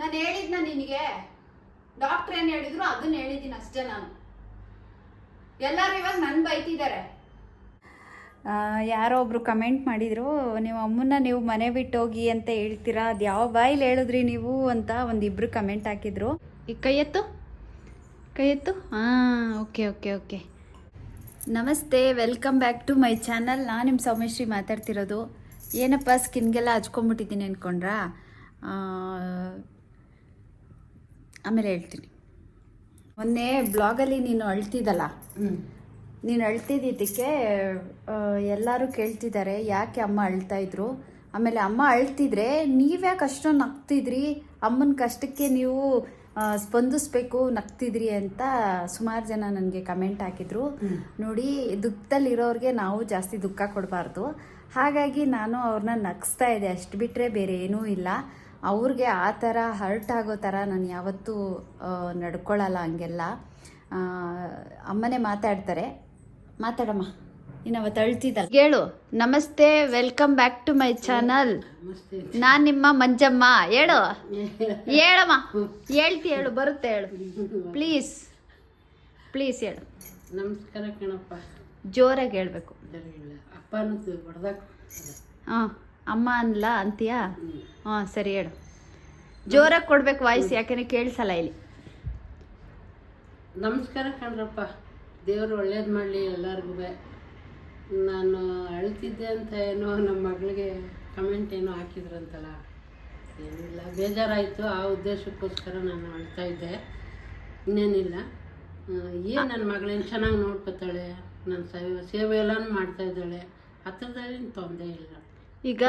ನಾನು ಹೇಳಿದ್ನ ನಿನಗೆ. ಡಾಕ್ಟರ್ ಏನು ಹೇಳಿದ್ರು ಅದನ್ನ ಹೇಳಿದ್ದೀನಿ ಅಷ್ಟೇ ನಾನು. ಎಲ್ಲರೂ ಇವಾಗ ನನ್ನ ಬೈತಿದ್ದಾರೆ. ಆ, ಯಾರೋ ಒಬ್ರು ಕಮೆಂಟ್ ಮಾಡಿದ್ರು ನೀವು ಅಮ್ಮನ್ನ ನೀವು ಮನೆ ಬಿಟ್ಟು ಹೋಗಿ ಅಂತ ಹೇಳ್ತೀರಾ? ಅದು ಯಾವ ಬಾಯಲ್ಲಿ ಹೇಳಿದ್ರಿ ನೀವು? ಅಂತ ಒಂದಿಬ್ರು ಕಮೆಂಟ್ ಹಾಕಿದ್ರು. ಈ ಕೈ ಎತ್ತು. ಕೈ ಎತ್ತು. ಹಾಂ ಓಕೆ ಓಕೆ ಓಕೆ. ನಮಸ್ತೆ welcome back to my channel ನಾನು ನಿಮ್ಮ ಸೌಮ್ಯಶ್ರೀ ಮಾತಾಡ್ತಿರೋದು. ಏನಪ್ಪ ಸ್ಕಿನ್ಗೆಲ್ಲ ಹಚ್ಕೊಂಬಿಟ್ಟಿದ್ದೀನಿ ಅಂದ್ಕೊಂಡ್ರಾ ಆ, ಆಮೇಲೆ ಹೇಳ್ತೀನಿ. ಮೊನ್ನೆ ಬ್ಲಾಗಲ್ಲಿ ನೀನು ಅಳ್ತಿದ್ದಲ್ಲ? ನೀನು ಅಳ್ತಿದ್ದಿದ್ದಕ್ಕೆ ಎಲ್ಲರೂ ಕೇಳ್ತಿದ್ದಾರೆ ಯಾಕೆ ಅಮ್ಮ ಅಳ್ತಾ ಇದ್ರು? ಆಮೇಲೆ ಅಮ್ಮ ಅಳ್ತಿದ್ರೆ ನೀವ್ಯಾಕೆ ಅಷ್ಟೊಂದು ನಗ್ತಿದ್ರಿ? ಅಮ್ಮನ ಕಷ್ಟಕ್ಕೆ ನೀವು ಸ್ಪಂದಿಸ್ಬೇಕು ನಗ್ತಿದ್ರಿ ಅಂತ ಸುಮಾರು ಜನ ನನಗೆ ಕಮೆಂಟ್ ಹಾಕಿದ್ರು. ನೋಡಿ ದುಃಖದಲ್ಲಿರೋರಿಗೆ ನಾವು ಜಾಸ್ತಿ ದುಃಖ ಕೊಡಬಾರ್ದು. ಹಾಗಾಗಿ ನಾನು ಅವ್ರನ್ನ ನಗಿಸ್ತಾ ಇದ್ದೆ. ಅಷ್ಟು ಬಿಟ್ಟರೆ ಬೇರೆ ಏನೂ ಇಲ್ಲ. ಅವ್ರಿಗೆ ಆ ಥರ ಹರ್ಟ್ ಆಗೋ ಥರ ನಾನು ಯಾವತ್ತೂ ನಡ್ಕೊಳ್ಳಲ್ಲ ಹಂಗೆಲ್ಲ. ಅಮ್ಮನೇ ಮಾತಾಡ್ತಾರೆ. ಮಾತಾಡಮ್ಮ. ಇನ್ನವತ್ತು ಅವತ್ತು ಅಳ್ತಿದ್ದಲ್ಲ ಹೇಳು. ನಮಸ್ತೆ welcome back to my channel ನಾನು ನಿಮ್ಮ ಮಂಜಮ್ಮ. ಹೇಳು. ಹೇಳಮ್ಮ. ಹೇಳ್ತಿ ಹೇಳು. ಬರುತ್ತೆ ಹೇಳು. ಪ್ಲೀಸ್ ಪ್ಲೀಸ್ ಹೇಳು. ನಮಸ್ಕಾರ ಕಣಪ್ಪ. ಜೋರಾಗಿ ಹೇಳ್ಬೇಕು. ಹಾಂ ಅಮ್ಮ ಅನ್ಲ ಅಂತೀಯಾ? ಹಾಂ ಸರಿ ಹೇಳು. ಜೋರಾಗಿ ಕೊಡ್ಬೇಕು ವಾಯ್ಸ್ ಯಾಕೆಂದ್ರೆ ಕೇಳಿಸಲ್ಲ ಇಲ್ಲಿ. ನಮಸ್ಕಾರ ಕಣ್ರಪ್ಪ. ದೇವರು ಒಳ್ಳೇದು ಮಾಡಲಿ ಎಲ್ಲರಿಗೂ ನಾನು ಅಳ್ತಿದ್ದೆ ಅಂತ ಏನೋ ನಮ್ಮ ಮಗಳಿಗೆ ಕಮೆಂಟ್ ಏನೋ ಹಾಕಿದ್ರಂತಲ್ಲ. ಏನಿಲ್ಲ ಬೇಜಾರಾಯಿತು. ಆ ಉದ್ದೇಶಕ್ಕೋಸ್ಕರ ನಾನು ಅಳ್ತಾ ಇದ್ದೆ. ಇನ್ನೇನಿಲ್ಲ. ಏನು ನನ್ನ ಮಗಳೇನು ಚೆನ್ನಾಗಿ ನೋಡ್ಕೊತಾಳೆ? ನನ್ನ ಸೇವೆ ಸೇವೆ ಎಲ್ಲನೂ ಮಾಡ್ತಾ ಇದ್ದಾಳೆ. ಆ ಥರದ್ದೇನು ತೊಂದರೆ ಇಲ್ಲ. ಈಗ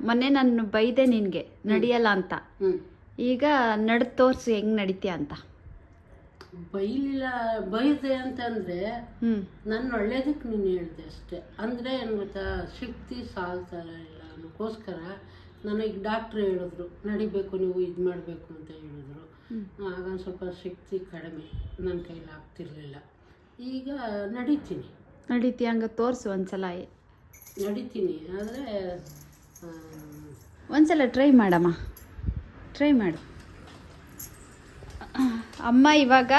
ಮೊನ್ನೆ ನಾನು ಬೈದೆ ನಿನಗೆ ನಡೆಯಲ್ಲ ಅಂತ. ಹ್ಞೂ ಈಗ ನಡ್ ತೋರ್ಸು ಹೆಂಗ್ ನಡಿತೀಯ ಅಂತ. ಬೈಲಿಲ್ಲ ಬೈದೆ ಅಂತಂದ್ರೆ ಹ್ಞೂ ನನ್ನ ಒಳ್ಳೇದಕ್ಕೆ ನೀನು ಹೇಳಿದೆ ಅಷ್ಟೇ. ಅಂದರೆ ಏನು ಗೊತ್ತಾ ಶಕ್ತಿ ಸಾಲ್ತಾ ಇಲ್ಲ ಅನ್ನೋಕ್ಕೋಸ್ಕರ ನನಗೆ ಡಾಕ್ಟ್ರ್ ಹೇಳಿದ್ರು ನಡಿಬೇಕು ನೀವು ಇದು ಮಾಡಬೇಕು ಅಂತ ಹೇಳಿದ್ರು. ಆಗ ಸ್ವಲ್ಪ ಶಕ್ತಿ ಕಡಿಮೆ ನನ್ನ ಕೈಲಿ ಆಗ್ತಿರ್ಲಿಲ್ಲ. ಈಗ ನಡೀತೀನಿ. ನಡೀತಿ ಹಂಗ ತೋರಿಸು ಒಂದ್ಸಲ ನಡಿತೀನಿ, ಆದರೆ ಒಂದ್ಸಲ ಟ್ರೈ ಮಾಡಮ್ಮ. ಟ್ರೈ ಮಾಡು. ಅಮ್ಮ ಇವಾಗ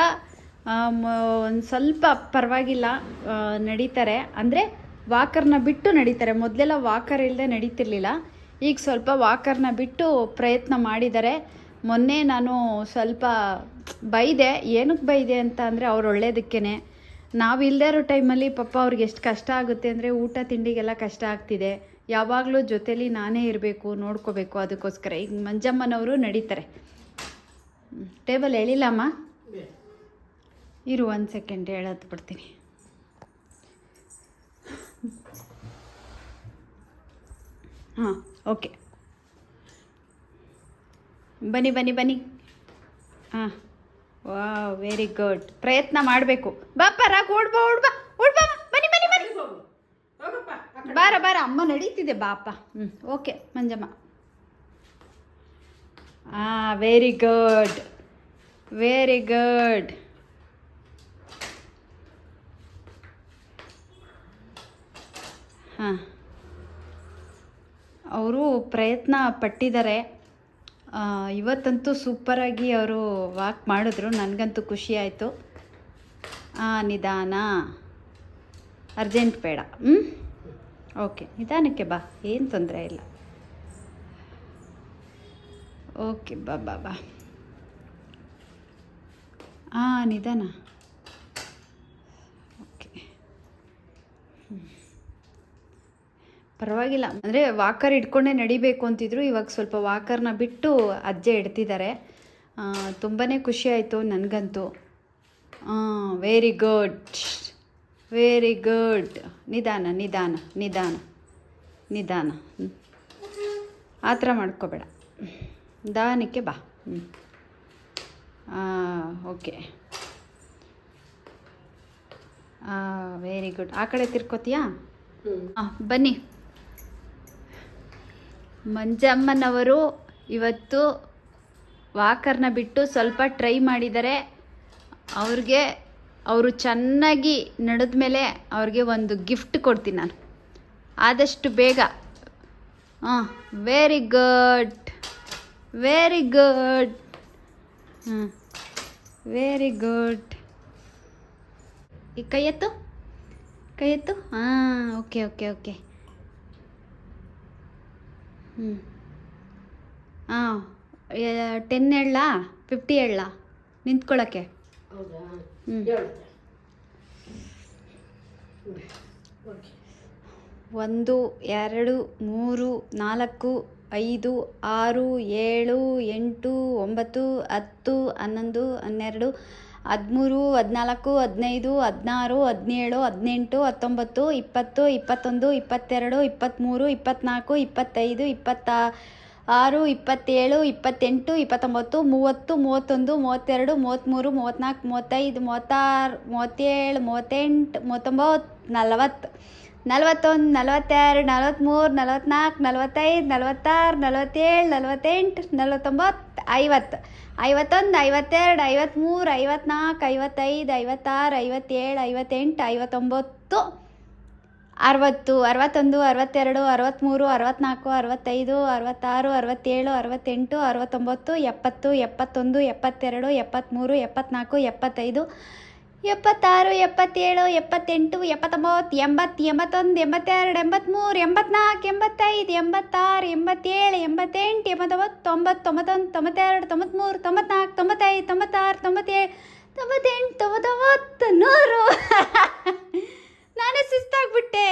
ಒಂದು ಸ್ವಲ್ಪ ಪರವಾಗಿಲ್ಲ ನಡೀತಾರೆ. ಅಂದರೆ ವಾಕರ್ನ ಬಿಟ್ಟು ನಡೀತಾರೆ. ಮೊದಲೆಲ್ಲ ವಾಕರ್ ಇಲ್ಲದೆ ನಡೀತಿರ್ಲಿಲ್ಲ. ಈಗ ಸ್ವಲ್ಪ ವಾಕರ್ನ ಬಿಟ್ಟು ಪ್ರಯತ್ನ ಮಾಡಿದ್ದಾರೆ. ಮೊನ್ನೆ ನಾನು ಸ್ವಲ್ಪ ಬೈದೆ. ಏನಕ್ಕೆ ಬೈದೆ ಅಂತ ಅಂದರೆ ಅವ್ರು ಒಳ್ಳೇದಕ್ಕೇ ನಾವು ಇಲ್ಲದೇ ಇರೋ ಟೈಮಲ್ಲಿ ಪಾಪ ಅವ್ರಿಗೆ ಎಷ್ಟು ಕಷ್ಟ ಆಗುತ್ತೆ ಅಂದರೆ ಊಟ ತಿಂಡಿಗೆಲ್ಲ ಕಷ್ಟ ಆಗ್ತಿದೆ. ಯಾವಾಗಲೂ ಜೊತೇಲಿ ನಾನೇ ಇರಬೇಕು, ನೋಡ್ಕೋಬೇಕು. ಅದಕ್ಕೋಸ್ಕರ ಈಗ ಮಂಜಮ್ಮನವರು ನಡೀತಾರೆ. ಟೇಬಲ್ ಹೇಳಿಲ್ಲಮ್ಮ ಇರು ಒಂದು ಸೆಕೆಂಡ್ ಹೇಳೋದು ಬಿಡ್ತೀನಿ. ಹಾಂ ಓಕೆ ಬನ್ನಿ ಬನ್ನಿ ಬನ್ನಿ. ಹಾಂ. ವಾ ವೆರಿ ಗುಡ್ ಪ್ರಯತ್ನ ಮಾಡಬೇಕು. ಬಾಪ ರಾಕ್ ಓಡ್ಬಾ ಓಡ್ಬಾ ಓಡ್ಬಾ ಬನ್ನಿ ಬನ್ನಿ ಬನ್ನಿ. ಬಾರ ಬಾರ ಅಮ್ಮ ನಡೀತಿದೆ ಬಾಪ ಹ್ಞೂ ಓಕೆ ಮಂಜಮ್ಮ. ಹಾಂ ವೆರಿ ಗುಡ್ ವೆರಿ ಗುಡ್ ಹಾಂ. ಅವರು ಪ್ರಯತ್ನ ಪಟ್ಟಿದ್ದಾರೆ. ಆ, ಇವತ್ತಂತೂ ಸೂಪರಾಗಿ ಅವರು ವಾಕ್ ಮಾಡಿದ್ರು. ನನಗಂತೂ ಖುಷಿ ಆಯಿತು. ನಿಧಾನ. ಅರ್ಜೆಂಟ್ ಬೇಡ. ಹ್ಞೂ ಓಕೆ ನಿಧಾನಕ್ಕೆ ಬಾ. ಏನು ತೊಂದರೆ ಇಲ್ಲ. ಓಕೆ ಬಾ ಬಾ ಬಾ. ಹಾಂ ನಿಧಾನ. ಪರವಾಗಿಲ್ಲ. ಅಂದರೆ ವಾಕರ್ ಇಟ್ಕೊಂಡೇ ನಡಿಬೇಕು ಅಂತಿದ್ರು. ಇವಾಗ ಸ್ವಲ್ಪ ವಾಕರ್ನ ಬಿಟ್ಟು ಅಜ್ಜೆ ಇಡ್ತಿದ್ದಾರೆ ತುಂಬಾ ಖುಷಿ ಆಯಿತು ನನಗಂತೂ. ವೆರಿ ಗುಡ್ ವೆರಿ ಗುಡ್ ನಿಧಾನ ನಿಧಾನ ನಿಧಾನ ನಿಧಾನ. ಹ್ಞೂ ಆ ಥರ ಮಾಡ್ಕೋಬೇಡ. ನಿಧಾನಕ್ಕೆ ಬಾ. ಹ್ಞೂ ಓಕೆ. ವೆರಿ ಗುಡ್ ಆ ಕಡೆ ತಿರ್ಕೋತೀಯಾ? ಹಾಂ ಬನ್ನಿ. ಮಂಜಮ್ಮನವರು ಇವತ್ತು ವಾಕರ್ನ ಬಿಟ್ಟು ಸ್ವಲ್ಪ ಟ್ರೈ ಮಾಡಿದರೆ ಅವ್ರಿಗೆ, ಅವರು ಚೆನ್ನಾಗಿ ನಡೆದ ಮೇಲೆ ಅವ್ರಿಗೆ ಒಂದು ಗಿಫ್ಟ್ ಕೊಡ್ತೀನಿ ನಾನು. ಆದಷ್ಟು ಬೇಗ. ಹಾಂ ವೆರಿ ಗುಡ್ ವೆರಿ ಗುಡ್ ಹಾಂ ವೆರಿ ಗುಡ್ ಈ ಕೈ ಎತ್ತು? ಕೈ ಎತ್ತು? ಹಾಂ ಓಕೆ ಓಕೆ ಓಕೆ ಹ್ಞೂ ಹಾಂ ಟೆನ್ ಹೇಳ ಫಿಫ್ಟಿ ಹೇಳ ನಿಂತ್ಕೊಳ್ಳೋಕ್ಕೆ ಒಂದು ಎರಡು ಮೂರು ನಾಲ್ಕು ಐದು ಆರು ಏಳು ಎಂಟು ಒಂಬತ್ತು ಹತ್ತು ಹನ್ನೊಂದು ಹನ್ನೆರಡು ಹದಿಮೂರು, ಹದಿನಾಲ್ಕು, ಹದಿನೈದು, ಹದಿನಾರು, ಹದಿನೇಳು, ಹದಿನೆಂಟು, ಹತ್ತೊಂಬತ್ತು, ಇಪ್ಪತ್ತು, ಇಪ್ಪತ್ತೊಂದು, ಇಪ್ಪತ್ತೆರಡು, ಇಪ್ಪತ್ತ್ಮೂರು, ಇಪ್ಪತ್ತ್ನಾಲ್ಕು, ಇಪ್ಪತ್ತೈದು, ಇಪ್ಪತ್ತ ಆರು, ಇಪ್ಪತ್ತೇಳು, ಇಪ್ಪತ್ತೆಂಟು, ಇಪ್ಪತ್ತೊಂಬತ್ತು, ಮೂವತ್ತು, ಮೂವತ್ತೊಂದು, ಮೂವತ್ತೆರಡು, ಮೂವತ್ತ್ಮೂರು, ಮೂವತ್ತ್ನಾಲ್ಕು, ಮೂವತ್ತೈದು, ಮೂವತ್ತಾರು, ಮೂವತ್ತೇಳು, ಮೂವತ್ತೆಂಟು, ಮೂವತ್ತೊಂಬತ್ತು, ನಲವತ್ತು. ನಲವತ್ತೊಂದು, ನಲವತ್ತೆರಡು ನಲವತ್ತ್ಮೂರು ನಲವತ್ತ್ನಾಲ್ಕು ನಲವತ್ತೈದು, ನಲವತ್ತಾರು, ನಲವತ್ತೇಳು, ನಲವತ್ತೆಂಟು, ನಲವತ್ತೊಂಬತ್ತು, ಐವತ್ತು. ಐವತ್ತೊಂದು, ಐವತ್ತೆರಡು ಐವತ್ತ್ಮೂರು ಐವತ್ತ್ನಾಲ್ಕು ಐವತ್ತೈದು, ಐವತ್ತಾರು, ಐವತ್ತೇಳು, ಐವತ್ತೆಂಟು, ಐವತ್ತೊಂಬತ್ತು. ಅರವತ್ತು, ಅರವತ್ತೊಂದು, ಅರವತ್ತೆರಡು ಅರವತ್ತ್ಮೂರು ಅರವತ್ತ್ನಾಲ್ಕು ಅರವತ್ತೈದು, ಅರವತ್ತಾರು, ಅರವತ್ತೇಳು, ಅರವತ್ತೆಂಟು, ಅರವತ್ತೊಂಬತ್ತು, ಎಪ್ಪತ್ತು, ಎಪ್ಪತ್ತೊಂದು, ಎಪ್ಪತ್ತೆರಡು ಎಪ್ಪತ್ತ್ಮೂರು ಎಪ್ಪತ್ತ್ನಾಲ್ಕು ಎಪ್ಪತ್ತೈದು ಎಪ್ಪತ್ತಾರು, ಎಪ್ಪತ್ತೇಳು, ಎಪ್ಪತ್ತೆಂಟು, ಎಪ್ಪತ್ತೊಂಬತ್ತು, ಎಂಬತ್ತು, ಎಂಬತ್ತೊಂದು, ಎಂಬತ್ತೆರಡು, ಎಂಬತ್ತ್ಮೂರು ಎಂಬತ್ನಾಲ್ಕು ಎಂಬತ್ತೈದು, ಎಂಬತ್ತಾರು, ಎಂಬತ್ತೇಳು, ಎಂಬತ್ತೆಂಟು, ಎಂಬತ್ತೊಂಬತ್ತು ತೊಂಬತ್ತು ತೊಂಬತ್ತೊಂದು ತೊಂಬತ್ತೆರಡು, ತೊಂಬತ್ತ್ಮೂರು ತೊಂಬತ್ನಾಲ್ಕು ತೊಂಬತ್ತೈದು, ತೊಂಬತ್ತಾರು, ತೊಂಬತ್ತೇಳು, ತೊಂಬತ್ತೆಂಟು, ತೊಂಬತ್ತೊಂಬತ್ತು, ನೂರು. ನಾನೇ ಸುಸ್ತಾಗ್ಬಿಟ್ಟೆ.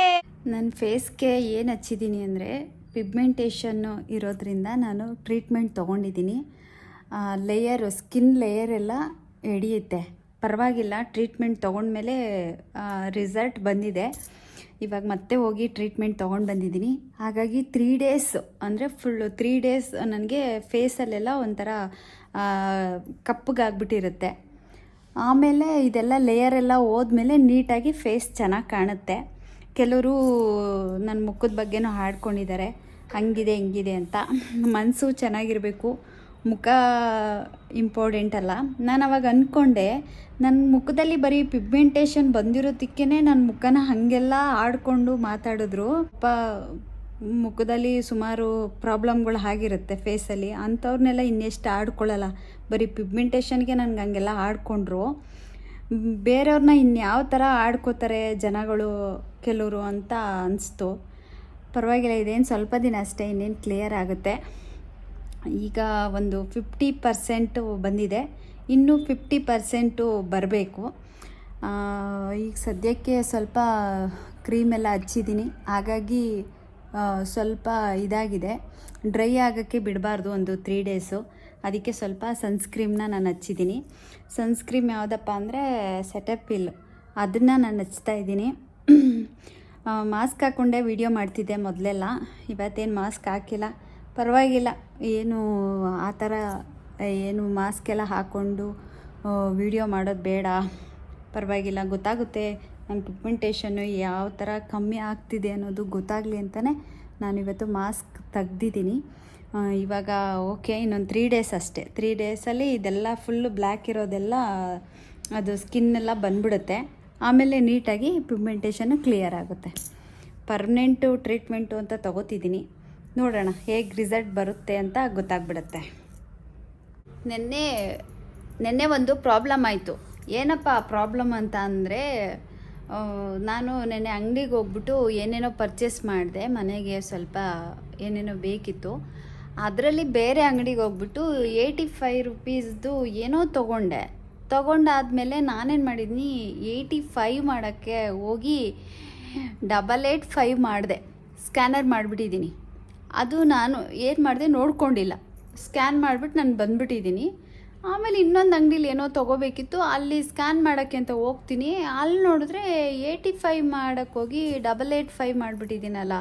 ನನ್ನ ಫೇಸ್ಗೆ ಏನು ಹಚ್ಚಿದ್ದೀನಿ ಅಂದರೆ ಪಿಗ್ಮೆಂಟೇಷನ್ನು ಇರೋದ್ರಿಂದ ನಾನು ಟ್ರೀಟ್ಮೆಂಟ್ ತೊಗೊಂಡಿದ್ದೀನಿ. ಲೇಯರು ಸ್ಕಿನ್ ಲೇಯರ್ ಎಲ್ಲ ಪರವಾಗಿಲ್ಲ ಟ್ರೀಟ್ಮೆಂಟ್ ತೊಗೊಂಡ್ಮೇಲೆ ರಿಸಲ್ಟ್ ಬಂದಿದೆ. ಇವಾಗ ಮತ್ತೆ ಹೋಗಿ ಟ್ರೀಟ್ಮೆಂಟ್ ತೊಗೊಂಡು ಬಂದಿದ್ದೀನಿ. ಹಾಗಾಗಿ ತ್ರೀ ಡೇಸ್ ಅಂದರೆ ಫುಲ್ಲು ತ್ರೀ ಡೇಸ್ ನನಗೆ ಫೇಸಲ್ಲೆಲ್ಲ ಒಂಥರ ಕಪ್ಪಗಾಗ್ಬಿಟ್ಟಿರುತ್ತೆ. ಆಮೇಲೆ ಇದೆಲ್ಲ ಲೇಯರ್ ಎಲ್ಲ ಹೋದ್ಮೇಲೆ ನೀಟಾಗಿ ಫೇಸ್ ಚೆನ್ನಾಗಿ ಕಾಣುತ್ತೆ. ಕೆಲವರು ನನ್ನ ಮುಖದ ಬಗ್ಗೆನೂ ಹಾಡ್ಕೊಂಡಿದ್ದಾರೆ. ಹಂಗಿದೆ, ಹಿಂಗಿದೆ ಅಂತ. ಮನಸ್ಸು ಚೆನ್ನಾಗಿರಬೇಕು. ಮುಖ ಇಂಪಾರ್ಟೆಂಟ್ ಅಲ್ಲ. ನಾನು ಅವಾಗ ಅಂದ್ಕೊಂಡೆ ನನ್ನ ಮುಖದಲ್ಲಿ ಬರೀ ಪಿಗ್ಮೆಂಟೇಷನ್ ಬಂದಿರೋದಕ್ಕೇ ನನ್ನ ಮುಖನ ಹಾಗೆಲ್ಲ ಆಡಿಕೊಂಡು ಮಾತಾಡಿದ್ರು. ಪ ಮುಖದಲ್ಲಿ ಸುಮಾರು ಪ್ರಾಬ್ಲಮ್ಗಳು ಆಗಿರುತ್ತೆ ಫೇಸಲ್ಲಿ ಅಂಥವ್ರನ್ನೆಲ್ಲ ಇನ್ನೆಷ್ಟು ಆಡ್ಕೊಳ್ಳಲ್ಲ. ಬರೀ ಪಿಗ್ಮೆಂಟೇಷನ್ಗೆ ನನಗೆ ಹಂಗೆಲ್ಲ ಆಡ್ಕೊಂಡ್ರು. ಬೇರೆಯವ್ರನ್ನ ಇನ್ಯಾವ ಥರ ಆಡ್ಕೋತಾರೆ ಜನಗಳು ಕೆಲವರು ಅಂತ ಅನಿಸ್ತು. ಪರವಾಗಿಲ್ಲ, ಇದೇನು ಸ್ವಲ್ಪ ದಿನ ಅಷ್ಟೇ, ಇನ್ನೇನು ಕ್ಲಿಯರ್ ಆಗುತ್ತೆ. ಈಗ ಒಂದು ಫಿಫ್ಟಿ ಪರ್ಸೆಂಟು ಬಂದಿದೆ. ಇನ್ನೂ ಫಿಫ್ಟಿ ಪರ್ಸೆಂಟು ಬರಬೇಕು. ಈಗ ಸದ್ಯಕ್ಕೆ ಸ್ವಲ್ಪ ಕ್ರೀಮೆಲ್ಲ ಹಚ್ಚಿದ್ದೀನಿ. ಹಾಗಾಗಿ ಸ್ವಲ್ಪ ಇದಾಗಿದೆ. ಡ್ರೈ ಆಗೋಕ್ಕೆ ಬಿಡಬಾರ್ದು ಒಂದು ತ್ರೀ ಡೇಸು. ಅದಕ್ಕೆ ಸ್ವಲ್ಪ ಸನ್ಸ್ಕ್ರೀಮ್ನ ನಾನು ಹಚ್ಚಿದ್ದೀನಿ. ಸನ್ಸ್ಕ್ರೀಮ್ ಯಾವುದಪ್ಪ ಅಂದರೆ ಸೆಟಪಿಲ್. ಅದನ್ನು ನಾನು ಹಚ್ತಾ ಇದ್ದೀನಿ. ಮಾಸ್ಕ್ ಹಾಕ್ಕೊಂಡೆ ವಿಡಿಯೋ ಮಾಡ್ತಿದ್ದೆ ಮೊದಲೆಲ್ಲ. ಇವತ್ತೇನು ಮಾಸ್ಕ್ ಹಾಕಿಲ್ಲ. ಪರವಾಗಿಲ್ಲ. ಏನು ಆ ಥರ ಏನು ಮಾಸ್ಕ್ ಎಲ್ಲ ಹಾಕ್ಕೊಂಡು ವಿಡಿಯೋ ಮಾಡೋದು ಬೇಡ. ಪರವಾಗಿಲ್ಲ, ಗೊತ್ತಾಗುತ್ತೆ ನನ್ನ ಪಿಗ್ಮೆಂಟೇಷನ್ನು ಯಾವ ಥರ ಕಮ್ಮಿ ಆಗ್ತಿದೆ ಅನ್ನೋದು ಗೊತ್ತಾಗಲಿ ಅಂತಲೇ ನಾನು ಇವತ್ತು ಮಾಸ್ಕ್ ತೆಗ್ದಿದ್ದೀನಿ. ಇವಾಗ ಓಕೆ ಇನ್ನೊಂದು ತ್ರೀ ಡೇಸ್ ಅಷ್ಟೇ. ತ್ರೀ ಡೇಸಲ್ಲಿ ಇದೆಲ್ಲ ಫುಲ್ಲು ಬ್ಲ್ಯಾಕ್ ಇರೋದೆಲ್ಲ, ಅದು ಸ್ಕಿನ್ ಎಲ್ಲ ಬಂದ್ಬಿಡುತ್ತೆ. ಆಮೇಲೆ ನೀಟಾಗಿ ಪಿಗ್ಮೆಂಟೇಷನ್ನು ಕ್ಲಿಯರ್ ಆಗುತ್ತೆ. ಪರ್ಮನೆಂಟು ಟ್ರೀಟ್ಮೆಂಟು ಅಂತ ತಗೋತಿದ್ದೀನಿ. ನೋಡೋಣ, ಹೇಗೆ ರಿಸಲ್ಟ್ ಬರುತ್ತೆ ಅಂತ ಗೊತ್ತಾಗ್ಬಿಡುತ್ತೆ. ನಿನ್ನೆ ನಿನ್ನೆ ಒಂದು ಪ್ರಾಬ್ಲಮ್ ಆಯಿತು. ಏನಪ್ಪ ಪ್ರಾಬ್ಲಮ್ ಅಂತ ಅಂದರೆ ನಾನು ನೆನ್ನೆ ಅಂಗಡಿಗೆ ಹೋಗ್ಬಿಟ್ಟು ಏನೇನೋ ಪರ್ಚೇಸ್ ಮಾಡಿದೆ, ಮನೆಗೆ ಸ್ವಲ್ಪ ಏನೇನೋ ಬೇಕಿತ್ತು. ಅದರಲ್ಲಿ ಬೇರೆ ಅಂಗಡಿಗೆ ಹೋಗ್ಬಿಟ್ಟು ಏಯ್ಟಿ ಫೈವ್ ರುಪೀಸ್ದು ಏನೋ ತೊಗೊಂಡೆ. ತೊಗೊಂಡಾದ್ಮೇಲೆ ನಾನೇನು ಮಾಡಿದ್ನಿ ಏಯ್ಟಿ ಫೈವ್ ಮಾಡೋಕ್ಕೆ ಹೋಗಿ ಡಬಲ್ ಏಯ್ಟ್ ಫೈವ್ ಮಾಡಿದೆ. ಸ್ಕ್ಯಾನರ್ ಮಾಡಿಬಿಟ್ಟಿದ್ದೀನಿ. ಅದು ನಾನು ಏನು ಮಾಡಿದೆ ನೋಡ್ಕೊಂಡಿಲ್ಲ. ಸ್ಕ್ಯಾನ್ ಮಾಡಿಬಿಟ್ಟು ನಾನು ಬಂದ್ಬಿಟ್ಟಿದ್ದೀನಿ. ಆಮೇಲೆ ಇನ್ನೊಂದು ಅಂಗಡೀಲಿ ಏನೋ ತೊಗೋಬೇಕಿತ್ತು, ಅಲ್ಲಿ ಸ್ಕ್ಯಾನ್ ಮಾಡೋಕ್ಕೆ ಅಂತ ಹೋಗ್ತೀನಿ. ಅಲ್ಲಿ ನೋಡಿದ್ರೆ ಏಯ್ಟಿ ಫೈವ್ ಮಾಡೋಕ್ಕೋಗಿ ಡಬಲ್ ಏಯ್ಟ್ ಫೈವ್ ಮಾಡಿಬಿಟ್ಟಿದ್ದೀನಲ್ಲ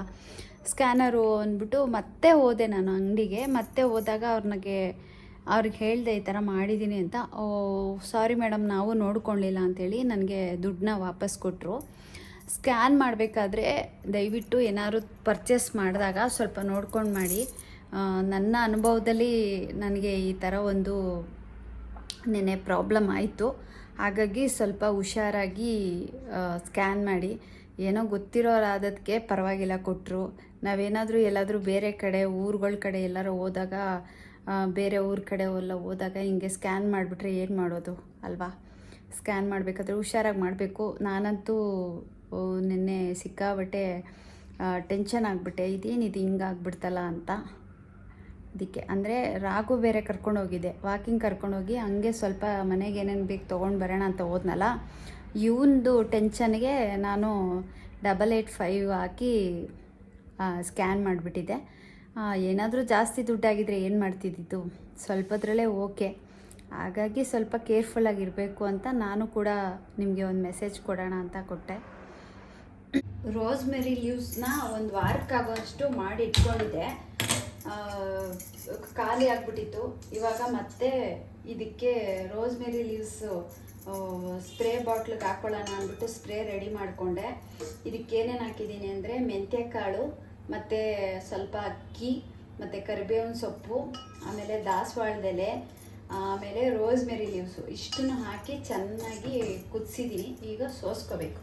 ಸ್ಕ್ಯಾನರು ಅಂದ್ಬಿಟ್ಟು ಮತ್ತೆ ಹೋದೆ ನಾನು ಅಂಗಡಿಗೆ. ಮತ್ತೆ ಹೋದಾಗ ಅವ್ರನಿಗೆ, ಅವ್ರಿಗೆ ಹೇಳಿದೆ ಈ ಥರ ಮಾಡಿದ್ದೀನಿ ಅಂತ. ಓ ಸಾರಿ ಮೇಡಮ್ ನಾವು ನೋಡ್ಕೊಳ್ಳಿಲ್ಲ ಅಂಥೇಳಿ ನನಗೆ ದುಡ್ಡನ್ನ ವಾಪಸ್ ಕೊಟ್ಟರು ಸ್ಕ್ಯಾನ್ ಮಾಡಬೇಕಾದ್ರೆ ದಯವಿಟ್ಟು ಏನಾದ್ರು ಪರ್ಚೇಸ್ ಮಾಡಿದಾಗ ಸ್ವಲ್ಪ ನೋಡ್ಕೊಂಡು ಮಾಡಿ. ನನ್ನ ಅನುಭವದಲ್ಲಿ ನನಗೆ ಈ ಥರ ಒಂದು ನೆನೆ ಪ್ರಾಬ್ಲಮ್ ಆಯಿತು. ಹಾಗಾಗಿ ಸ್ವಲ್ಪ ಹುಷಾರಾಗಿ ಸ್ಕ್ಯಾನ್ ಮಾಡಿ. ಏನೋ ಗೊತ್ತಿರೋರಾದದಕ್ಕೆ ಪರವಾಗಿಲ್ಲ ಕೊಟ್ಟರು ನಾವೇನಾದರೂ ಎಲ್ಲಾದರೂ ಬೇರೆ ಕಡೆ, ಊರುಗಳ ಕಡೆ ಎಲ್ಲರೂ ಹೋದಾಗ ಬೇರೆ ಊರ ಕಡೆ ಎಲ್ಲ ಹೋದಾಗ ಹಿಂಗೆ ಸ್ಕ್ಯಾನ್ ಮಾಡಿಬಿಟ್ರೆ ಏನು ಮಾಡೋದು ಅಲ್ವಾ? ಸ್ಕ್ಯಾನ್ ಮಾಡಬೇಕಾದ್ರೆ ಹುಷಾರಾಗಿ ಮಾಡಬೇಕು. ನಾನಂತೂ ನಿನ್ನೆ ಸಿಕ್ಕಾಬಟ್ಟೆ ಟೆನ್ಷನ್ ಆಗಿಬಿಟ್ಟೆ. ಇದೇನಿದು ಹಿಂಗಾಗ್ಬಿಡ್ತಲ್ಲ ಅಂತ. ಅದಕ್ಕೆ. ಅಂದರೆ ರಾಗು ಬೇರೆ ಕರ್ಕೊಂಡು ಹೋಗಿದ್ದೆ ವಾಕಿಂಗ್ ಕರ್ಕೊಂಡೋಗಿ ಹಂಗೆ ಸ್ವಲ್ಪ ಮನೆಗೆ ಏನೇನು ಬೇಕು ತೊಗೊಂಡು ಬರೋಣ ಅಂತ ಹೋದ್ನಲ್ಲ, ಇವನದು ಟೆನ್ಷನ್ಗೆ ನಾನು ಡಬಲ್ ಏಯ್ಟ್ ಫೈವ್ ಹಾಕಿ ಸ್ಕ್ಯಾನ್ ಮಾಡಿಬಿಟ್ಟಿದ್ದೆ. ಏನಾದರೂ ಜಾಸ್ತಿ ದುಡ್ಡಾಗಿದ್ದರೆ ಏನು ಮಾಡ್ತಿದ್ದಿದ್ದು? ಸ್ವಲ್ಪದ್ರಲ್ಲೇ ಓಕೆ. ಹಾಗಾಗಿ ಸ್ವಲ್ಪ ಕೇರ್ಫುಲ್ಲಾಗಿರಬೇಕು ಅಂತ ನಾನು ಕೂಡ ನಿಮಗೆ ಒಂದು ಮೆಸೇಜ್ ಕೊಡೋಣ ಅಂತ ಕೊಟ್ಟೆ. ರೋಸ್ಮೆರಿ ಲೀವ್ಸ್ನ ಒಂದು ವಾರಕ್ಕಾಗೋಷ್ಟು ಮಾಡಿ ಇಟ್ಕೊಂಡಿದ್ದೆ. ಖಾಲಿ ಆಗ್ಬಿಟ್ಟಿತ್ತು. ಇವಾಗ ಮತ್ತೆ ಇದಕ್ಕೆ ರೋಸ್ಮೆರಿ ಲೀವ್ಸು ಸ್ಪ್ರೇ ಬಾಟ್ಲಿಗೆ ಹಾಕೊಳ್ಳೋಣ ಅಂದ್ಬಿಟ್ಟು ಸ್ಪ್ರೇ ರೆಡಿ ಮಾಡಿಕೊಂಡೆ. ಇದಕ್ಕೆ ಏನೇನು ಹಾಕಿದ್ದೀನಿ ಅಂದರೆ ಮೆಂತ್ಯ ಕಾಳು ಮತ್ತು ಸ್ವಲ್ಪ ಅಕ್ಕಿ, ಮತ್ತು ಕರಿಬೇವಿನ ಸೊಪ್ಪು, ಆಮೇಲೆ ದಾಸವಾಳದೆಲೆ ಆಮೇಲೆ ರೋಸ್ಮೆರಿ ಲೀವ್ಸು. ಇಷ್ಟನ್ನು ಹಾಕಿ ಚೆನ್ನಾಗಿ ಕುದಿಸಿದ್ದೀನಿ. ಈಗ ಸೋಸ್ಕೋಬೇಕು.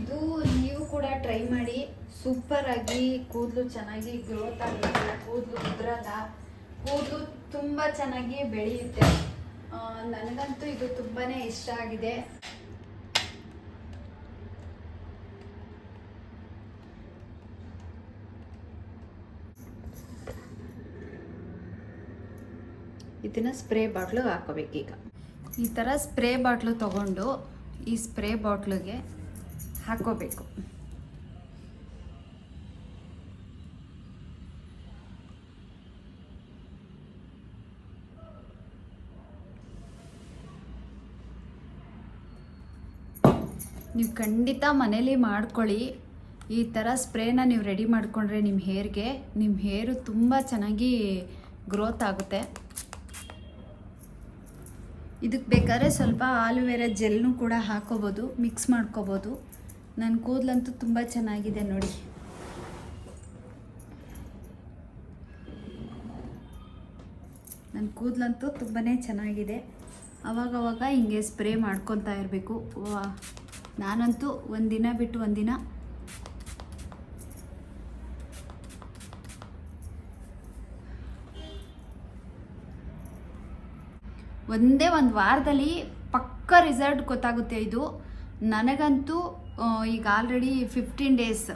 ಇದು ನೀವು ಕೂಡ ಟ್ರೈ ಮಾಡಿ. ಸೂಪರ್ ಆಗಿ ಕೂದಲು ಚೆನ್ನಾಗಿ ಗ್ರೋತ್ ಆಗುತ್ತೆ. ಕೂದಲು ಉದ್ರಲ್ಲ. ಕೂದಲು ತುಂಬ ಚೆನ್ನಾಗಿ ಬೆಳೆಯುತ್ತೆ. ನನಗಂತೂ ಇದು ತುಂಬಾ ಇಷ್ಟ ಆಗಿದೆ. ಇದನ್ನು ಸ್ಪ್ರೇ ಬಾಟ್ಲು ಹಾಕೋಬೇಕೀಗ. ಈ ಥರ ಸ್ಪ್ರೇ ಬಾಟ್ಲು ತಗೊಂಡು ಈ ಸ್ಪ್ರೇ ಬಾಟ್ಲಿಗೆ ಹಾಕೋಬೇಕು. ನೀವು ಖಂಡಿತ ಮನೇಲಿ ಮಾಡ್ಕೊಳ್ಳಿ. ಈ ಥರ ಸ್ಪ್ರೇನ ನೀವು ರೆಡಿ ಮಾಡಿಕೊಂಡ್ರೆ ನಿಮ್ಮ ಹೇರ್ಗೆ ನಿಮ್ಮ ಹೇರು ತುಂಬ ಚೆನ್ನಾಗಿ ಗ್ರೋತ್ ಆಗುತ್ತೆ. ಇದಕ್ಕೆ ಬೇಕಾದ್ರೆ ಸ್ವಲ್ಪ ಆಲುವೆರಾ ಜೆಲ್ನು ಕೂಡ ಹಾಕೋಬೋದು, ಮಿಕ್ಸ್ ಮಾಡ್ಕೋಬೋದು. ನನ್ನ ಕೂದಲಂತೂ ತುಂಬ ಚೆನ್ನಾಗಿದೆ ನೋಡಿ. ನನ್ನ ಕೂದಲಂತೂ ತುಂಬಾ ಚೆನ್ನಾಗಿದೆ. ಅವಾಗವಾಗ ಹಿಂಗೆ ಸ್ಪ್ರೇ ಮಾಡ್ಕೊತಾ ಇರಬೇಕು. ನಾನಂತೂ ಒಂದಿನ ಬಿಟ್ಟು ಒಂದಿನ. ಒಂದೇ ಒಂದು ವಾರದಲ್ಲಿ ಪಕ್ಕ ರಿಸಲ್ಟ್ ಗೊತ್ತಾಗುತ್ತೆ ಇದು. ನನಗಂತೂ ಈಗ ಆಲ್ರೆಡಿ ಫಿಫ್ಟೀನ್ ಡೇಸ್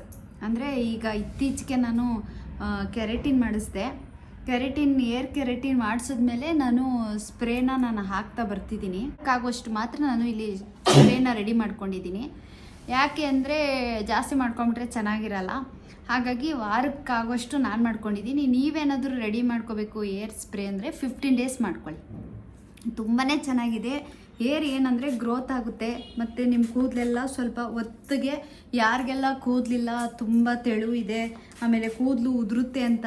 ಅಂದರೆ ಈಗ ಇತ್ತೀಚೆಗೆ ನಾನು ಕೆರೆಟಿನ್ ಮಾಡಿಸ್ದೆ. ಕೆರೆಟಿನ್, ಏರ್ ಕೆರೆಟಿನ್ ಮಾಡಿಸಿದ್ಮೇಲೆ ನಾನು ಸ್ಪ್ರೇನ ನಾನು ಹಾಕ್ತಾ ಬರ್ತಿದ್ದೀನಿ. ಆಗೋಷ್ಟು ಮಾತ್ರ ನಾನು ಇಲ್ಲಿ ಸ್ಪ್ರೇನ ರೆಡಿ ಮಾಡ್ಕೊಂಡಿದ್ದೀನಿ. ಯಾಕೆ ಅಂದರೆ ಜಾಸ್ತಿ ಮಾಡ್ಕೊಂಬಿಟ್ರೆ ಚೆನ್ನಾಗಿರಲ್ಲ. ಹಾಗಾಗಿ ವಾರಕ್ಕಾಗೋಷ್ಟು ನಾನು ಮಾಡ್ಕೊಂಡಿದ್ದೀನಿ. ನೀವೇನಾದರೂ ರೆಡಿ ಮಾಡ್ಕೋಬೇಕು ಏರ್ ಸ್ಪ್ರೇ ಅಂದರೆ ಫಿಫ್ಟೀನ್ ಡೇಸ್ ಮಾಡ್ಕೊಳ್ಳಿ. ತುಂಬಾ ಚೆನ್ನಾಗಿದೆ. ಹೇರ್ ಏನಂದರೆ ಗ್ರೋತ್ ಆಗುತ್ತೆ. ಮತ್ತು ನಿಮ್ಮ ಕೂದಲೆಲ್ಲ ಸ್ವಲ್ಪ ಒತ್ತಿಗೆ ಯಾರಿಗೆಲ್ಲ ಕೂದಲಿಲ್ಲ ತುಂಬ ತೆಳು ಇದೆ, ಆಮೇಲೆ ಕೂದಲು ಉದುರುತ್ತೆ ಅಂತ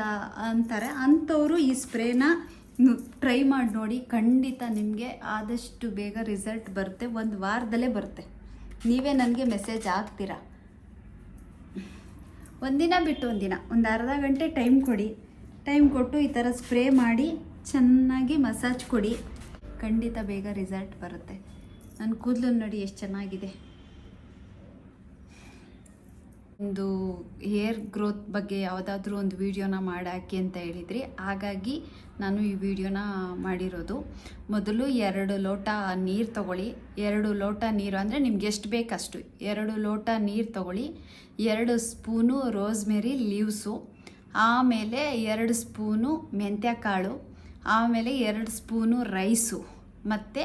ಅಂತಾರೆ. ಅಂಥವರು ಈ ಸ್ಪ್ರೇನ ಟ್ರೈ ಮಾಡಿ ನೋಡಿ, ಖಂಡಿತ ನಿಮಗೆ ಆದಷ್ಟು ಬೇಗ ರಿಸಲ್ಟ್ ಬರುತ್ತೆ. ಒಂದು ವಾರದಲ್ಲೇ ಬರುತ್ತೆ. ನೀವೇ ನನಗೆ ಮೆಸೇಜ್ ಹಾಕ್ತೀರಾ? ಒಂದಿನ ಬಿಟ್ಟು ಒಂದಿನ, ಒಂದು ಅರ್ಧ ಗಂಟೆ ಟೈಮ್ ಕೊಡಿ. ಟೈಮ್ ಕೊಟ್ಟು ಈ ಥರ ಸ್ಪ್ರೇ ಮಾಡಿ, ಚೆನ್ನಾಗಿ ಮಸಾಜ್ ಕೊಡಿ. ಖಂಡಿತ ಬೇಗ ರಿಸಲ್ಟ್ ಬರುತ್ತೆ. ನನ್ನ ಕೂದಲು ನೋಡಿ ಎಷ್ಟು ಚೆನ್ನಾಗಿದೆ. ಒಂದು ಹೇರ್ ಗ್ರೋತ್ ಬಗ್ಗೆ ಯಾವುದಾದ್ರೂ ಒಂದು ವಿಡಿಯೋನ ಮಾಡಾಕಿ ಅಂತ ಹೇಳಿದ್ರಿ. ಹಾಗಾಗಿ ನಾನು ಈ ವಿಡಿಯೋನ ಮಾಡಿರೋದು. ಮೊದಲು ಎರಡು ಲೋಟ ನೀರು ತಗೊಳ್ಳಿ. ಎರಡು ಲೋಟ ನೀರು ಅಂದರೆ ನಿಮ್ಗೆ ಎಷ್ಟು ಬೇಕಷ್ಟು. ಎರಡು ಲೋಟ ನೀರು ತಗೊಳ್ಳಿ. ಎರಡು ಸ್ಪೂನು ರೋಸ್ಮೆರಿ ಲೀವ್ಸು ಆಮೇಲೆ ಎರಡು ಸ್ಪೂನು ಮೆಂತ್ಯ ಕಾಳು ಆಮೇಲೆ ಎರಡು ಸ್ಪೂನು ರೈಸು. ಮತ್ತು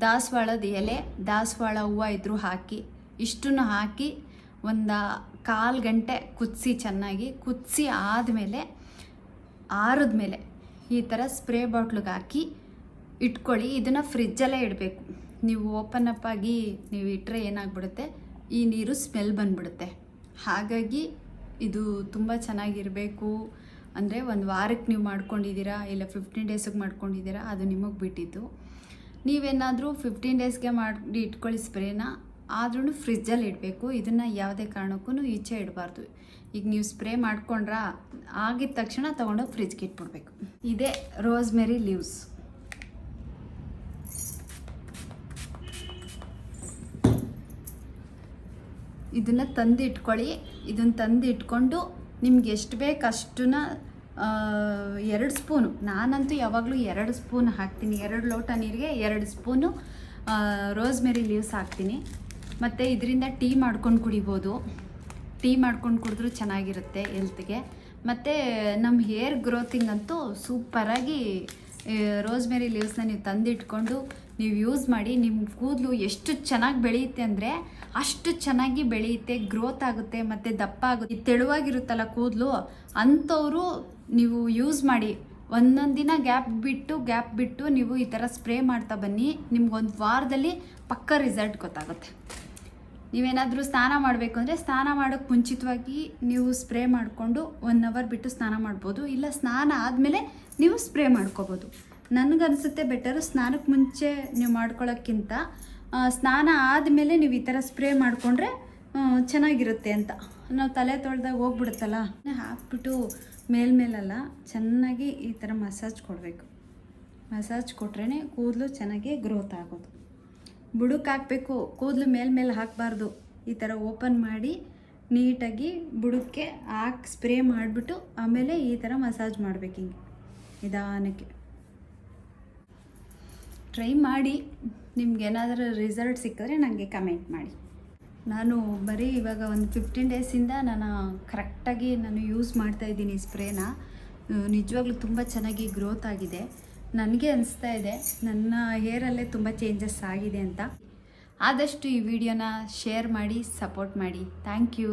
ದಾಸವಾಳದ ಎಲೆ, ದಾಸವಾಳ ಹೂವು ಇದ್ರೂ ಹಾಕಿ, ಇಷ್ಟನ್ನು ಹಾಕಿ ಒಂದು ಕಾಲು ಗಂಟೆ ಕುದಿಸಿ ಚೆನ್ನಾಗಿ. ಕುದಿಸಿ ಆದಮೇಲೆ, ಆರಿದ್ಮೇಲೆ ಈ ಥರ ಸ್ಪ್ರೇ ಬಾಟ್ಲಿಗೆ ಹಾಕಿ ಇಟ್ಕೊಳ್ಳಿ. ಇದನ್ನು ಫ್ರಿಜ್ಜಲ್ಲೇ ಇಡಬೇಕು. ನೀವು ಓಪನ್ ಅಪ್ ಆಗಿ ನೀವು ಇಟ್ಟರೆ ಏನಾಗ್ಬಿಡುತ್ತೆ? ಈ ನೀರು ಸ್ಮೆಲ್ ಬಂದ್ಬಿಡುತ್ತೆ. ಹಾಗಾಗಿ ಇದು ತುಂಬ ಚೆನ್ನಾಗಿರಬೇಕು. ಅಂದರೆ ಒಂದು ವಾರಕ್ಕೆ ನೀವು ಮಾಡ್ಕೊಂಡಿದ್ದೀರಾ ಇಲ್ಲ ಫಿಫ್ಟೀನ್ ಡೇಸಿಗೆ ಮಾಡ್ಕೊಂಡಿದ್ದೀರಾ, ಅದು ನಿಮಗೆ ಬಿಟ್ಟಿದ್ದು. ನೀವೇನಾದರೂ ಫಿಫ್ಟೀನ್ ಡೇಸ್ಗೆ ಮಾಡಿ ಇಟ್ಕೊಳ್ಳಿ ಸ್ಪ್ರೇನ ಆದ್ರೂ ಫ್ರಿಜ್ಜಲ್ಲಿ ಇಡಬೇಕು. ಇದನ್ನು ಯಾವುದೇ ಕಾರಣಕ್ಕೂ ಈಚೆ ಇಡಬಾರ್ದು. ಈಗ ನೀವು ಸ್ಪ್ರೇ ಮಾಡ್ಕೊಂಡ್ರಾ, ಆಗಿದ ತಕ್ಷಣ ತೊಗೊಂಡೋಗಿ ಫ್ರಿಜ್ಗೆ ಇಟ್ಬಿಡ್ಬೇಕು. ಇದೇ ರೋಸ್ಮೆರಿ ಲೀವ್ಸ್. ಇದನ್ನು ತಂದು ಇಟ್ಕೊಳ್ಳಿ ಇದನ್ನು ತಂದು ಇಟ್ಕೊಂಡು ನಿಮ್ಗೆ ಎಷ್ಟು ಬೇಕು ಅಷ್ಟನ್ನ ಎರಡು ಸ್ಪೂನು. ನಾನಂತೂ ಯಾವಾಗಲೂ ಎರಡು ಸ್ಪೂನ್ ಹಾಕ್ತೀನಿ. ಎರಡು ಲೋಟ ನೀರಿಗೆ ಎರಡು ಸ್ಪೂನು ರೋಸ್ಮೆರಿ ಲೀವ್ಸ್ ಹಾಕ್ತೀನಿ. ಮತ್ತು ಇದರಿಂದ ಟೀ ಮಾಡ್ಕೊಂಡು ಕುಡಿಬೋದು. ಟೀ ಮಾಡ್ಕೊಂಡು ಕುಡಿದ್ರು ಚೆನ್ನಾಗಿರುತ್ತೆ ಹೆಲ್ತ್ಗೆ. ಮತ್ತು ನಮ್ಮ ಹೇರ್ ಗ್ರೋತಿಂಗಂತೂ ಸೂಪರಾಗಿ ರೋಸ್ಮೆರಿ ಲೀವ್ಸ್ನ ನೀವು ತಂದಿಟ್ಕೊಂಡು ನೀವು ಯೂಸ್ ಮಾಡಿ ನಿಮ್ಮ ಕೂದಲು ಎಷ್ಟು ಚೆನ್ನಾಗಿ ಬೆಳೆಯುತ್ತೆ ಅಂದರೆ ಅಷ್ಟು ಚೆನ್ನಾಗಿ ಬೆಳೆಯುತ್ತೆ ಗ್ರೋತ್ ಆಗುತ್ತೆ, ಮತ್ತು ದಪ್ಪ ಆಗುತ್ತೆ. ತೆಳುವಾಗಿರುತ್ತಲ್ಲ ಕೂದಲು, ಅಂಥವರು ನೀವು ಯೂಸ್ ಮಾಡಿ ಒಂದೊಂದು ದಿನ ಗ್ಯಾಪ್ ಬಿಟ್ಟು ಗ್ಯಾಪ್ ಬಿಟ್ಟು ನೀವು ಈ ಥರ ಸ್ಪ್ರೇ ಮಾಡ್ತಾ ಬನ್ನಿ ನಿಮ್ಗೊಂದು ವಾರದಲ್ಲಿ ಪಕ್ಕ ರಿಸಲ್ಟ್ ಗೊತ್ತಾಗುತ್ತೆ. ನೀವೇನಾದರೂ ಸ್ನಾನ ಮಾಡಬೇಕು ಅಂದರೆ ಸ್ನಾನ ಮಾಡೋಕ್ಕೆ ಮುಂಚಿತವಾಗಿ ನೀವು ಸ್ಪ್ರೇ ಮಾಡಿಕೊಂಡು ಒನ್ ಅವರ್ ಬಿಟ್ಟು ಸ್ನಾನ ಮಾಡ್ಬೋದು. ಇಲ್ಲ, ಸ್ನಾನ ಆದಮೇಲೆ ನೀವು ಸ್ಪ್ರೇ ಮಾಡ್ಕೋಬೋದು. ನನಗನ್ಸುತ್ತೆ ಬೆಟರು ಸ್ನಾನಕ್ಕೆ ಮುಂಚೆ ನೀವು ಮಾಡ್ಕೊಳ್ಳೋಕ್ಕಿಂತ ಸ್ನಾನ ಆದಮೇಲೆ ನೀವು ಈ ಥರ ಸ್ಪ್ರೇ ಮಾಡಿಕೊಂಡ್ರೆ ಚೆನ್ನಾಗಿರುತ್ತೆ ಅಂತ. ನಾವು ತಲೆ ತೊಳೆದಾಗ ಹೋಗ್ಬಿಡುತ್ತಲ್ಲ? ಹಾಕ್ಬಿಟ್ಟು ಮೇಲ್ಮೇಲೆಲ್ಲ ಚೆನ್ನಾಗಿ ಈ ಥರ ಮಸಾಜ್ ಕೊಡಬೇಕು. ಮಸಾಜ್ ಕೊಟ್ರೇ ಕೂದಲು ಚೆನ್ನಾಗಿ ಗ್ರೋತ್ ಆಗೋದು. ಬುಡಕ್ಕೆ ಹಾಕಬೇಕು, ಕೂದಲು ಮೇಲ್ಮೇಲೆ ಹಾಕಬಾರ್ದು. ಈ ಥರ ಓಪನ್ ಮಾಡಿ ನೀಟಾಗಿ ಬುಡಕ್ಕೆ ಹಾಕಿ ಸ್ಪ್ರೇ ಮಾಡಿಬಿಟ್ಟು ಆಮೇಲೆ ಈ ಥರ ಮಸಾಜ್ ಮಾಡಬೇಕು ಹಿಂಗೆ. ನಿಧಾನಕ್ಕೆ. ಟ್ರೈ ಮಾಡಿ ನಿಮ್ಗೆ ಏನಾದರೂ ರಿಸಲ್ಟ್ ಸಿಕ್ಕಿದ್ರೆ ನನಗೆ ಕಮೆಂಟ್ ಮಾಡಿ. ನಾನು ಬರೀ ಇವಾಗ ಒಂದು ಫಿಫ್ಟೀನ್ ಡೇಸಿಂದ ನಾನು ಕರೆಕ್ಟಾಗಿ ನಾನು ಯೂಸ್ ಮಾಡ್ತಾ ಇದ್ದೀನಿ ಸ್ಪ್ರೇನ ನಿಜವಾಗ್ಲೂ ತುಂಬ ಚೆನ್ನಾಗಿ ಗ್ರೋತ್ ಆಗಿದೆ. ನನಗೆ ಅನಿಸ್ತಾ ಇದೆ, ನನ್ನ ಹೇರಲ್ಲೇ ತುಂಬ ಚೇಂಜಸ್ ಆಗಿದೆ ಅಂತ. ಆದಷ್ಟು ಈ ವಿಡಿಯೋನ ಶೇರ್ ಮಾಡಿ ಸಪೋರ್ಟ್ ಮಾಡಿ. Thank you